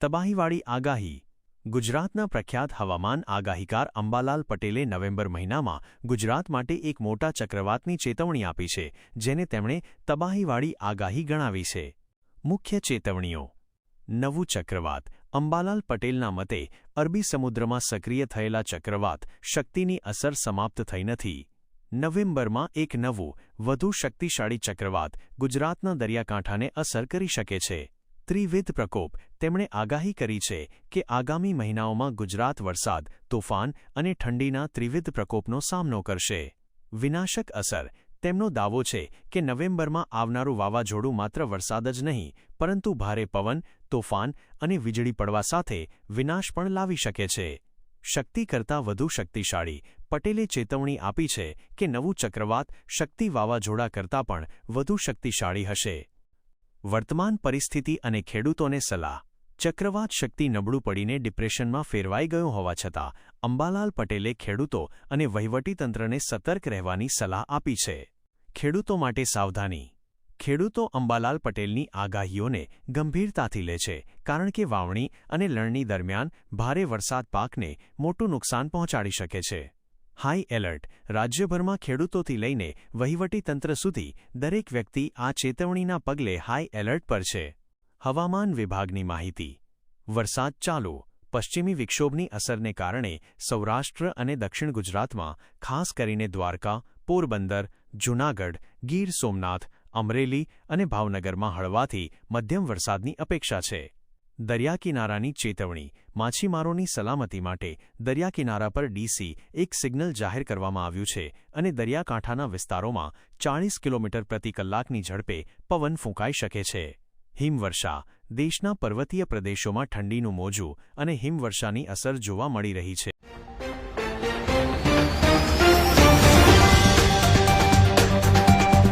તબાહીવાળી આગાહી. ગુજરાતના પ્રખ્યાત હવામાન આગાહીકાર અંબાલાલ પટેલે નવેમ્બર મહિનામાં ગુજરાત માટે એક મોટા ચક્રવાતની ચેતવણી આપી છે, જેને તેમણે તબાહીવાળી આગાહી ગણાવી છે. મુખ્ય ચેતવણીઓ. નવું ચક્રવાત. અંબાલાલ પટેલના મતે, અરબી સમુદ્રમાં સક્રિય થયેલા ચક્રવાત શક્તિની અસર સમાપ્ત થઈ નથી. નવેમ્બરમાં એક નવું, વધુ શક્તિશાળી ચક્રવાત ગુજરાતના દરિયાકાંઠાને અસર કરી શકે છે. ત્રિવિધ પ્રકોપ. તેમણે આગાહી કરી છે કે આગામી મહિનાઓમાં ગુજરાત વરસાદ, તોફાન અને ઠંડીના ત્રિવિધ પ્રકોપનો સામનો કરશે. વિનાશક અસર. તેમનો દાવો છે કે નવેમ્બરમાં આવનારું વાવાઝોડું માત્ર વરસાદ જ નહીં, પરંતુ ભારે પવન, તોફાન અને વીજળી પડવા સાથે વિનાશ પણ લાવી શકે છે. શક્તિ કરતાં વધુ શક્તિશાળી, પટેલે ચેતવણી આપી છે કે નવું ચક્રવાત શક્તિ વાવાઝોડા કરતાં પણ વધુ શક્તિશાળી હશે. વર્તમાન પરિસ્થિતિ અને ખેડૂતોને સલાહ. ચક્રવાત શક્તિ નબળું પડીને ડિપ્રેશનમાં ફેરવાઈ ગયું હોવા છતાં, અંબાલાલ પટેલે ખેડૂતો અને વહીવટીતંત્રને સતર્ક રહેવાની સલાહ આપી છે. ખેડૂતો માટે સાવધાની. ખેડૂતો અંબાલાલ પટેલની આગાહીઓને ગંભીરતાથી લે છે, કારણ કે વાવણી અને લણણી દરમિયાન ભારે વરસાદ પાકને મોટું નુકસાન પહોંચાડી શકે છે. હાઈ એલર્ટ રાજ્યભરમાં ખેડૂતોથી લઈને વહીવટીતંત્ર સુધી દરેક વ્યક્તિ આ ચેતવણીના પગલે હાઈ એલર્ટ પર છે. હવામાન વિભાગની માહિતી. વરસાદ ચાલુ. પશ્ચિમી વિક્ષોભની અસરને કારણે સૌરાષ્ટ્ર અને દક્ષિણ ગુજરાતમાં, ખાસ કરીને દ્વારકા, પોરબંદર, જૂનાગઢ, ગીર સોમનાથ, અમરેલી અને ભાવનગરમાં હળવાથી મધ્યમ વરસાદની અપેક્ષા છે. દરિયાકિનારાની ચેતવણી, માછીમારોની સલામતી માટે દરિયાકિનારા પર ડીસી એક સિગ્નલ જાહેર કરવામાં આવ્યું છે અને દરિયાકાંઠાના વિસ્તારોમાં ચાળીસ કિલોમીટર પ્રતિ કલાકની ઝડપે પવન ફૂંકાઈ શકે છે. હિમવર્ષા, દેશના પર્વતીય પ્રદેશોમાં ઠંડીનું મોજું અને હિમવર્ષાની અસર જોવા મળી રહી છે.